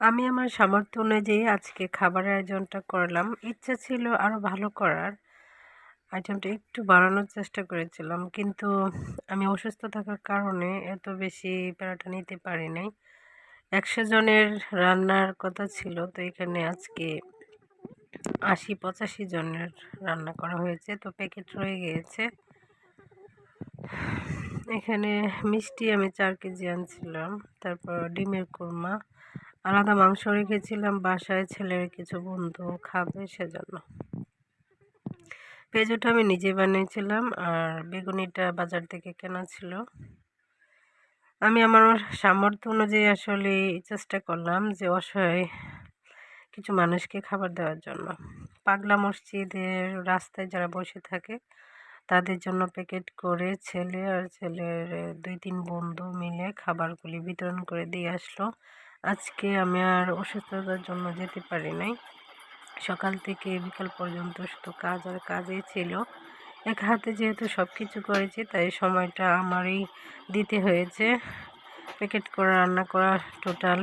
আমি আমার সামর্থ্য অনুযায়ী আজকে খাবারের আয়োজনটা করলাম। ইচ্ছা ছিল আরও ভালো করার। আইটেমটা একটু বাড়ানোর চেষ্টা করেছিলাম। কিন্তু আমি অসুস্থ থাকার কারণে এত বেশি প্যারাটা নিতে পারি নাই। একশো জনের রান্নার কথা ছিল, তো এখানে আজকে আশি, পঁচাশি জনের রান্না করা হয়েছে। তো প্যাকেট রয়ে গিয়েছে। এখানে মিষ্টি আমি চার কেজি আনছিলাম। তারপর ডিমের কোরমা আলাদা মাংস রেখেছিলাম, বাসায় ছেলের কিছু বন্ধু খাবে সেজন্য। পেঁয়াজটা আমি নিজে বানিয়েছিলাম আর বেগুনিটা বাজার থেকে কেনা ছিল। আমি আমার সামর্থ্য অনুযায়ী আসলে চেষ্টা করলাম যে অসহায় কিছু মানুষকে খাবার দেওয়ার জন্য। পাগলা মসজিদের রাস্তায় যারা বসে থাকে, তাদের জন্য প্যাকেট করে ছেলে আর ছেলের দুই তিন বন্ধু মিলে খাবারগুলি বিতরণ করে দিয়ে আসলো। আজকে আমি আর অসুস্থতার জন্য যেতে পারি নাই। সকাল থেকে বিকাল পর্যন্ত শুধু কাজ আর কাজেই ছিল। এক হাতে যেহেতু সব কিছু করেছি, তাই সময়টা আমারই দিতে হয়েছে। প্যাকেট করা, রান্না করা টোটাল